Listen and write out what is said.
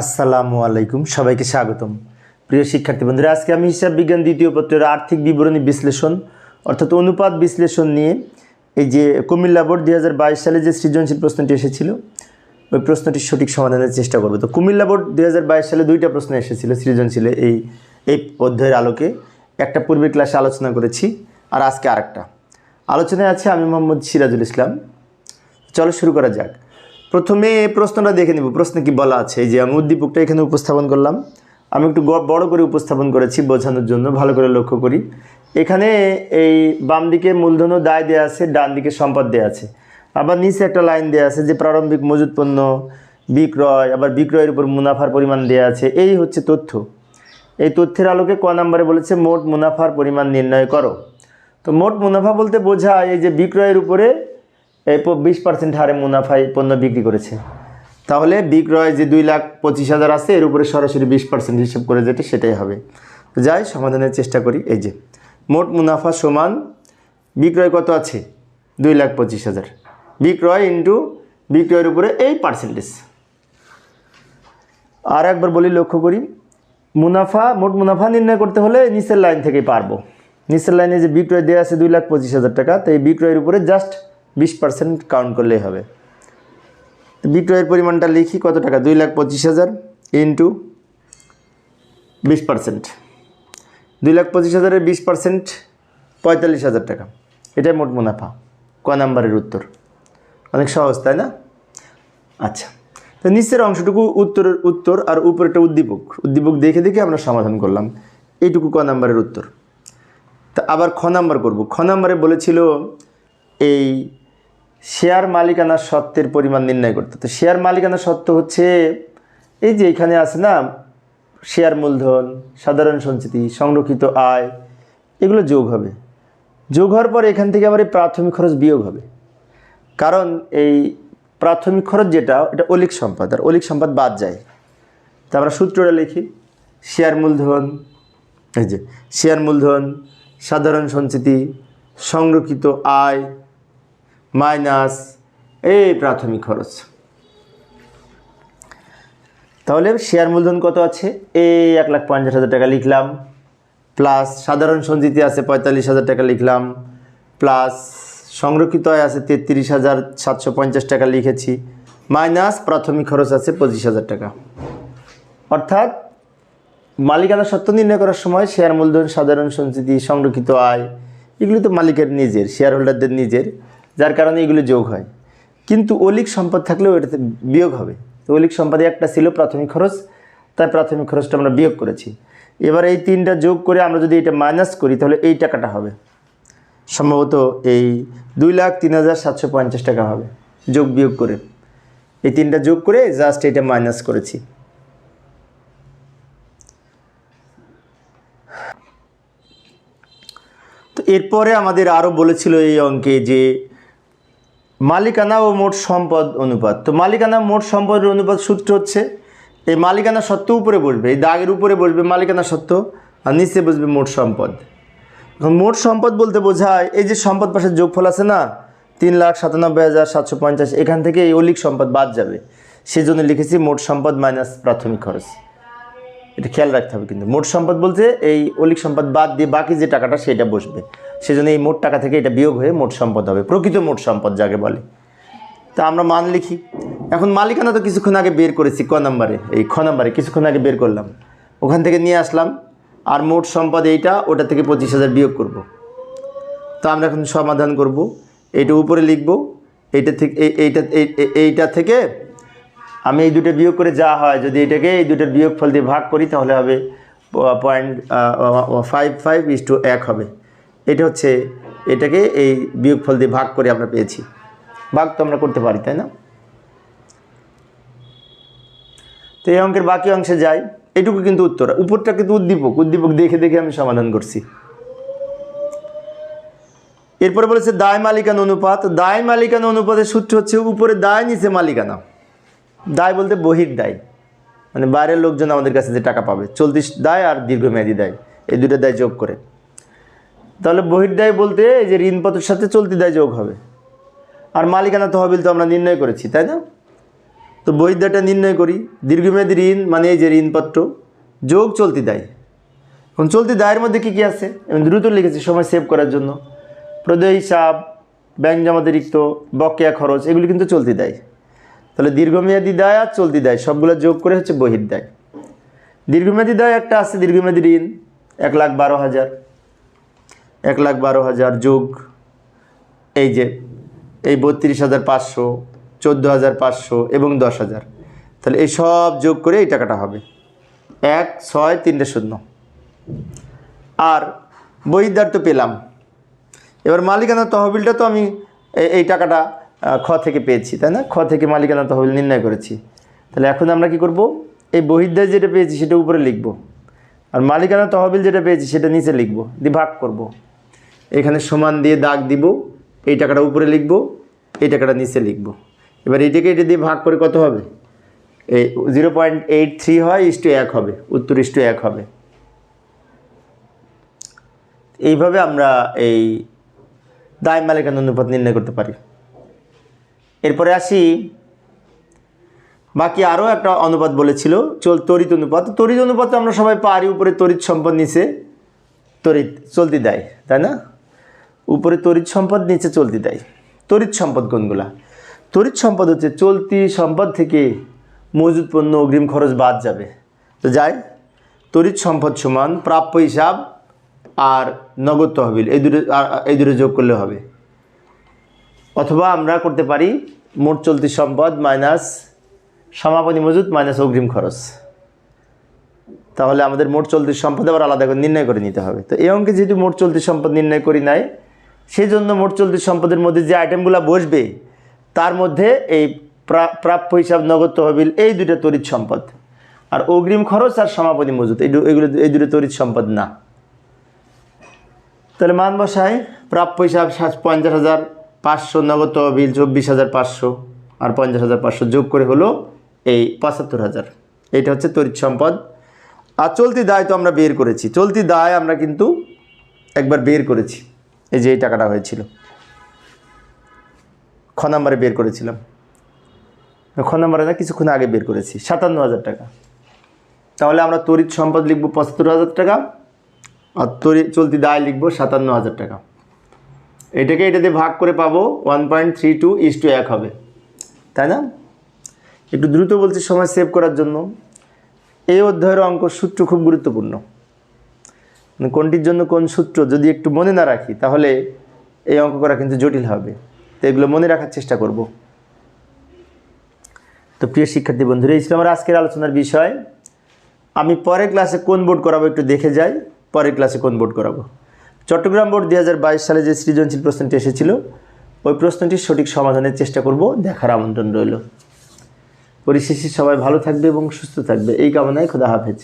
আসসালামু আলাইকুম, সবাইকে স্বাগতম। প্রিয় শিক্ষার্থী বন্ধুরা, আজকে আমি হিসাব বিজ্ঞান দ্বিতীয় পত্রের আর্থিক বিবরণী বিশ্লেষণ, অর্থাৎ অনুপাত বিশ্লেষণ নিয়ে এই যে কুমিল্লা বোর্ড দুই হাজার বাইশ সালে যে সৃজনশীল প্রশ্নটি এসেছিল, ওই প্রশ্নটির সঠিক সমাধানের চেষ্টা করব। তো কুমিল্লা বোর্ড দুই হাজার বাইশ সালে দুইটা প্রশ্ন এসেছিল সৃজনশীলে এই এই অধ্যায়ের আলোকে। একটা পূর্বের ক্লাসে আলোচনা করেছি, আর আজকে আরেকটা। আলোচনায় আছে আমি মোহাম্মদ সিরাজুল ইসলাম। চলো শুরু করা যাক। প্রথমে প্রশ্নটা দেখে নিব, প্রশ্নে কি বলা আছে? এই যে আমি উদ্দীপকটা এখানে উপস্থাপন করলাম। আমি একটু বড় করে উপস্থাপন করেছি বোঝানোর জন্য, ভালো করে লক্ষ্য করি। এখানে এই বাম দিকে মূলধন দায় দেওয়া আছে, ডান দিকে সম্পদ দেওয়া আছে। আবার নিচে একটা লাইন দেওয়া আছে যে প্রারম্ভিক মজুত পণ্য, বিক্রয়, আবার বিক্রয়ের উপর মুনাফার পরিমাণ দেওয়া আছে। এই হচ্ছে তথ্য। এই তথ্যের আলোকে ক নম্বরে বলেছে, মোট মুনাফার পরিমাণ নির্ণয় করো। তো মোট মুনাফা বলতে বোঝায় এই যে বিক্রয়ের উপরে এই বিশ পার্সেন্ট হারে মুনাফায় পণ্য বিক্রি করেছে। তাহলে বিক্রয় যে দুই লাখ পঁচিশ হাজার আছে, এর উপরে সরাসরি বিশ পার্সেন্ট হিসেব করে যেটা সেটাই হবে। যাই, সমাধানের চেষ্টা করি। এই যে, মোট মুনাফা সমান বিক্রয় কত আছে? দুই লাখ পঁচিশ হাজার। বিক্রয় ইন্টু বিক্রয়ের উপরে এই পার্সেন্টেজ আর একবার বলি, লক্ষ্য করি, মুনাফা, মোট মুনাফা নির্ণয় করতে হলে নিচের লাইন থেকেই পারব। নিচের লাইনে যে বিক্রয় দেওয়া আছে দুই লাখ পঁচিশ হাজার টাকা, তো এই বিক্রয়ের উপরে জাস্ট বিশ পার্সেন্ট কাউন্ট করলেই হবে। বিক্রয়ের পরিমাণটা লিখি, কত টাকা? দুই লাখ পঁচিশ হাজার ইন্টু বিশ পার্সেন্ট দুই লাখ পঁচিশ হাজারের বিশ পার্সেন্ট পঁয়তাল্লিশ হাজার টাকা। এটাই মোট মুনাফা। ক নাম্বারের উত্তর? অনেক সহজ, তাই না? আচ্ছা। তো নিচের অংশটুকু উত্তরের উত্তর আর উপরেটা উদ্দীপক। উদ্দীপক দেখে দেখে আমরা সমাধান করলাম। এইটুকু ক নাম্বারের উত্তর। তা আবার খ নাম্বার করব। খ নাম্বারে বলেছিল এই শেয়ার মালিকানা সত্ত্বের পরিমাণ নির্ণয় করতে। তো শেয়ার মালিকানা সত্ত্ব হচ্ছে, এই যে এখানে আছে না, শেয়ার মূলধন, সাধারণ সঞ্চিতি, সংরক্ষিত আয়, এগুলো যোগ হবে। যোগ হওয়ার পর এখান থেকে আবার এই প্রাথমিক খরচ বিয়োগ হবে। কারণ এই প্রাথমিক খরচ যেটা, এটা অলিক সম্পদ, আর অলিক সম্পদ বাদ যায়। তা আমরা সূত্রটা লিখি, শেয়ার মূলধন, এই যে, শেয়ার মূলধন, সাধারণ সঞ্চিতি, সংরক্ষিত আয় মাইনাস এই প্রাথমিক খরচ। তাহলে শেয়ার মূলধন কত আছে? এই এক লাখ পঞ্চাশ হাজার টাকা লিখলাম, প্লাস সাধারণ সঞ্চিতি আছে পঁয়তাল্লিশ হাজার টাকা লিখলাম, প্লাস সংরক্ষিত আয় আছে তেত্রিশ হাজার সাতশো পঞ্চাশ টাকা লিখেছি, মাইনাস প্রাথমিক খরচ আছে পঁচিশ হাজার টাকা। অর্থাৎ মালিকানা সত্ত্ব নির্ণয় করার সময় শেয়ার মূলধন, সাধারণ সঞ্চিতি, সংরক্ষিত আয়, এগুলো তো মালিকের নিজের শেয়ার হোল্ডারদের নিজের। যার কারণে এগুলো যোগ হয়। কিন্তু অলিক সম্পদ থাকলেও এটাতে বিয়োগ হবে। তো অলিক সম্পদে একটা ছিল প্রাথমিক খরচ তাই প্রাথমিক খরচটা আমরা বিয়োগ করেছি। এবার এই তিনটা যোগ করে আমরা যদি এটা মাইনাস করি, তাহলে এই টাকাটা হবে। সম্ভবত এই দুই লাখ তিন হাজার সাতশো পঞ্চাশ টাকা হবে যোগ বিয়োগ করে। এই তিনটা যোগ করে জাস্ট এটা মাইনাস করেছি। তো এরপরে আমাদের আরও বলেছিল এই অঙ্কে যে মালিকানা ও মোট সম্পদ অনুপাত। তো মালিকানা মোট সম্পদের অনুপাত সূত্র হচ্ছে, এই মালিকানা সত্ত্ব উপরে বসবে, এই দাগের উপরে বসবে মালিকানা সত্ত্ব, আর নিচে বসবে মোট সম্পদ। এখন মোট সম্পদ বলতে বোঝায়, এই যে সম্পদ পাশের যোগফল আছে না, তিন লাখ সাতানব্বই হাজার সাতশো পঞ্চাশ, এখান থেকে এই অলিক সম্পদ বাদ যাবে। সেই জন্য লিখেছি মোট সম্পদ মাইনাস প্রাথমিক খরচ। এটা খেয়াল রাখতে হবে কিন্তু, মোট সম্পদ বলতে এই অলিক সম্পদ বাদ দিয়ে বাকি যে টাকাটা, সেটা বসবে। সেজন্য এই মোট টাকা থেকে এটা বিয়োগ হয়ে মোট সম্পদ হবে, প্রকৃত মোট সম্পদ যাকে বলে। তা আমরা মান লিখি। এখন মালিকানা তো কিছুক্ষণ আগে বের করেছি ক নম্বরে, এই খ নম্বরে কিছুক্ষণ আগে বের করলাম। ওখান থেকে নিয়ে আসলাম, আর মোট সম্পদ এইটা, ওটা থেকে পঁচিশ হাজার বিয়োগ করব। তো আমরা এখন সমাধান করব, এইটা উপরে লিখব, এইটা থেকে এই- এইটা, এই- এই- এইটা থেকে আমি এই দুটো বিয়োগ করে যা হয়, যদি এটাকে এই দুটোর বিয়োগ ফল দিয়ে ভাগ করি, তাহলে হবে point five five is to এক হবে। এটা হচ্ছে, এটাকে এই বিয়োগ ফল দিয়ে ভাগ করে আমরা পেয়েছি। ভাগ তো আমরা করতে পারি, তাই না? তো এই অঙ্কের বাকি অংশে যাই। এটুকু কিন্তু উত্তর। উপরটা কিন্তু উদ্দীপক। উদ্দীপক দেখে দেখে আমি সমাধান করছি। এরপরে বলেছে, দায় মালিকানা অনুপাত। দায় মালিকানা অনুপাতের সূত্র হচ্ছে উপরে দায়, নিচে মালিকানা। দায় বলতে বহির দায়। মানে বাইরের লোকজন আমাদের কাছে যে টাকা পাবে। চলতি দায় আর দীর্ঘমেয়াদী দায়। এই দুটো দায় যোগ করে। তাহলে বহির্দায় বলতে এই যে ঋণপত্রের সাথে চলতি দায় যোগ হবে। আর মালিকানা তহবিল তো আমরা নির্ণয় করেছি, তাই না? তো বহির্দাটা নির্ণয় করি, দীর্ঘমেয়াদী ঋণ মানে এই যে ঋণপত্র, যোগ চলতি দায়। এখন চলতি দায়ের মধ্যে কী কী আছে? আমি দ্রুত লিখেছি, সময় সেভ করার জন্য। প্রদেয় হিসাব, ব্যাংক জমাতিরিক্ত বকেয়া খরচ, এগুলি কিন্তু চলতি দায়। তাহলে দীর্ঘমেয়াদী দায় আর চলতি দায়, সবগুলো যোগ করে হচ্ছে বহির বহির্দায় দীর্ঘমেয়াদী দায় একটা আছে, দীর্ঘমেয়াদী ঋণ, এক লাখ বারো হাজার। এক লাখ বারো হাজার যোগ। এই যে, এই বত্রিশ হাজার পাঁচশো, চোদ্দ হাজার পাঁচশো এবং দশ হাজার। তাহলে এই সব যোগ করে এই টাকাটা হবে। এক, ছয়, তিনটে শূন্য। আর বহির্দার তো পেলাম। এবার মালিকানা তহবিলটা তো আমি এই টাকাটা খ থেকে পেয়েছি, তাই না? খ থেকে মালিকানা তহবিল নির্ণয় করেছি। তাহলে এখন আমরা কি করব? এই বহির্দায় যেটা পেয়েছি সেটা উপরে লিখব। আর মালিকানা তহবিল যেটা পেয়েছি সেটা নিচে লিখব। দিয়ে ভাগ করব। এখানে সমান দিয়ে দাগ দিব, এই টাকাটা উপরে লিখব, এই টাকাটা নিচে লিখব। এবার এটাকে এটা দিয়ে ভাগ করে কত হবে? এই জিরো পয়েন্ট এইট থ্রি হয় ইস্টু এক হবে, উত্তর ইস্টু এক হবে। এইভাবে আমরা এই দায় মালিকানা অনুপাত নির্ণয় করতে পারি। এরপরে আসি, বাকি আরও একটা অনুপাত বলেছিল, চল, তড়িৎ অনুপাত। তড়িৎ অনুপাত আমরা সবাই পারি, উপরে তড়িৎ সম্পদ নিচে, তড়িৎ, চলতি দেয়, তাই না? উপরে তড়িৎ সম্পদ, নিচে চলতি দেয়। তড়িৎ সম্পদ কোনগুলা? তড়িৎ সম্পদ হচ্ছে চলতি সম্পদ থেকে মজুদ পণ্য, অগ্রিম খরচ বাদ যাবে। তো যাই, তড়িৎ সম্পদ সমান প্রাপ্য হিসাব আর নগদ তহবিল, এই দুটো এই দুটো যোগ করলে হবে। অথবা আমরা করতে পারি মোট চলতি সম্পদ মাইনাস সমাপনী মজুদ মাইনাস অগ্রিম খরচ। তাহলে আমাদের মোট চলতি সম্পদ আবার আলাদা করে নির্ণয় করে নিতে হবে। তো এই অঙ্কে যেহেতু মোট চলতি সম্পদ নির্ণয় করি নাই সেই জন্য মোট চলতি সম্পদের মধ্যে যে আইটেমগুলো বসবে, তার মধ্যে এই প্রা- প্রাপ্য হিসাব নগদ তহবিল, এই দুটো তড়িৎ সম্পদ। আর অগ্রিম খরচ আর সমাপনী মজুদ এই এগুলো এই দুটো তড়িৎ সম্পদ না। তাহলে মান বসায় প্রাপ্য হিসাব পঞ্চাশ হাজার পাঁচশো, নগদ তহবিল চব্বিশ হাজার পাঁচশো, আর পঞ্চাশ হাজার পাঁচশো যোগ করে হলো এই পঁচাত্তর হাজার। এইটা হচ্ছে তড়িৎ সম্পদ। আর চলতি দায় তো আমরা বের করেছি, চলতি দায় আমরা কিন্তু একবার বের করেছি। এই যে এই টাকাটা হয়েছিল। খ নাম্বারে বের করেছিলাম। খ নাম্বারে না কিছুক্ষণ আগে বের করেছি, সাতান্ন হাজার টাকা। তাহলে আমরা তড়িৎ সম্পদ লিখব পঁচাত্তর হাজার টাকা আর তরি চলতি দায় লিখব সাতান্ন হাজার টাকা। এটাকে এটা দিয়ে ভাগ করে পাবো one point three two is to এক হবে। তাই না? একটু দ্রুত বলছি, সময় সেভ করার জন্য। এই অধ্যায়ের অঙ্ক সূত্র খুব গুরুত্বপূর্ণ। কোনটির জন্য কোন সূত্র যদি একটু মনে না রাখি, তাহলে এই অঙ্ক করা কিন্তু জটিল হবে। তো এগুলো মনে রাখার চেষ্টা করব। তো প্রিয় শিক্ষার্থী বন্ধুরা, এই ছিল আমার আজকের আলোচনার বিষয়। আমি পরের ক্লাসে কোন বোর্ড করাবো একটু দেখে যাই, পরের ক্লাসে কোন বোর্ড করাবো। চট্টগ্রাম বোর্ড দুই হাজার বাইশ সালে যে সৃজনশীল প্রশ্নটি এসেছিল, ওই প্রশ্নটির সঠিক সমাধানের চেষ্টা করব, দেখার আমন্ত্রণ রইল। পরিশেষে সবাই ভালো থাকবে এবং সুস্থ থাকবে। এই কামনায় খোদা হাফেজ।